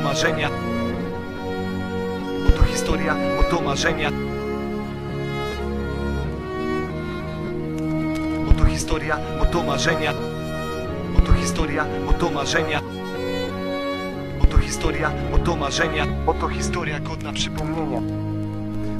marzenia. Bo to historia, bo to marzenia. Bo to historia, bo to marzenia. Bo to historia, bo to marzenia. Bo to historia, bo to marzenia. Bo to historia godna przypomnienia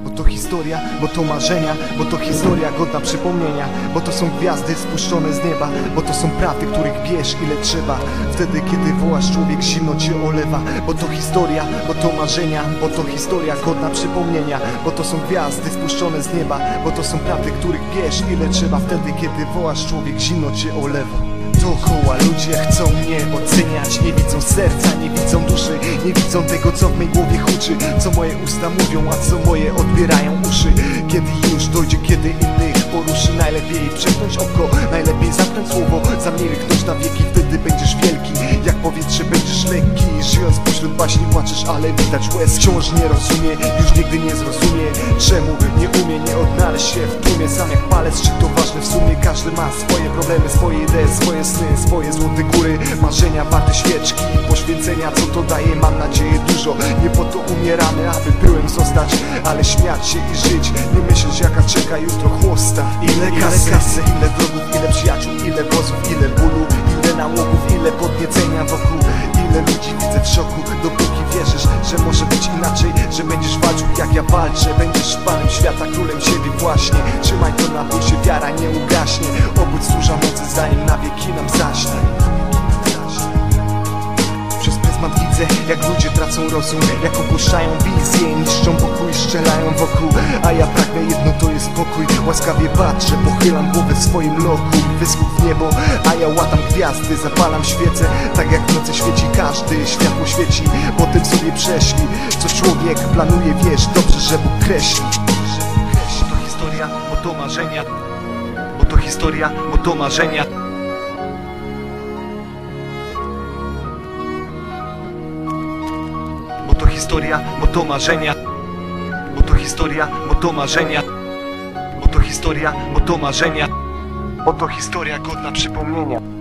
Bo to historia, bo to marzenia Bo to historia godna przypomnienia. Bo to są gwiazdy spuszczone z nieba Bo to są prawdy, których bierz ile trzeba. Wtedy kiedy wołasz człowiek zimno cię olewa. Bo to historia, bo to marzenia Bo to historia godna przypomnienia. Bo to są gwiazdy spuszczone z nieba Bo to są prawdy, których bierz ile trzeba. Wtedy kiedy wołasz człowiek zimno cię olewa. Dookoła ludzie chcą mnie oceniać Nie widzą serca, nie widzą duszy Tego co w mej głowie huczy Co moje usta mówią, a co moje odbierają uszy. Kiedy już dojdzie, kiedy innych poruszy Najlepiej przepnąć oko, najlepiej zamknąć słowo. Zamilknąć na wieki, wtedy będziesz wielki. Jak powietrze będziesz lekki Żyjąc pośród baśni płaczesz, ale widać łez. Wciąż nie rozumie, już nigdy nie zrozumie Czemu nie odnaleźć się w tłumie. Sam jak palec, czy to ważne? W sumie Każdy ma swoje problemy, swoje idee, swoje sny Swoje złote góry, marzenia warte świeczki Poświęcenia, co to daje, mam nadzieję dużo. Nie po to umieramy, aby pyłem zostać Ale śmiać się i żyć, nie myśleć jaka czeka jutro chłosta. Ile kasy, kasy ile wrogów, ile przyjaciół, w szoku, dopóki wierzysz, że może być inaczej Że będziesz walczył jak ja walczę Będziesz panem świata, królem siebie właśnie. Trzymaj to na pulsie, wiara nie ugaśnie. Obudź stróża mocy, zanim na wieki nam zaśnie. Przez pryzmat widzę, jak ludzie tracą rozum Jak opuszczają wizję, niszczą pokój, strzelają wokół. A ja pragnę jedno, to jest pokój. Łaskawie patrzę, pochylam głowę w swoim loku Wyschód w niebo, a ja łatam gwiazdy Zapalam świecę, tak jak w nocy świeci każdy Światło świeci, potem sobie prześli Co człowiek planuje, wiesz, dobrze, że Bóg kreśli. Bo to historia, bo to marzenia. Bo to historia, bo to marzenia. Bo to historia, bo to marzenia. Bo to historia, bo to marzenia. Bo to historia, bo to marzenia. Bo to historia godna przypomnienia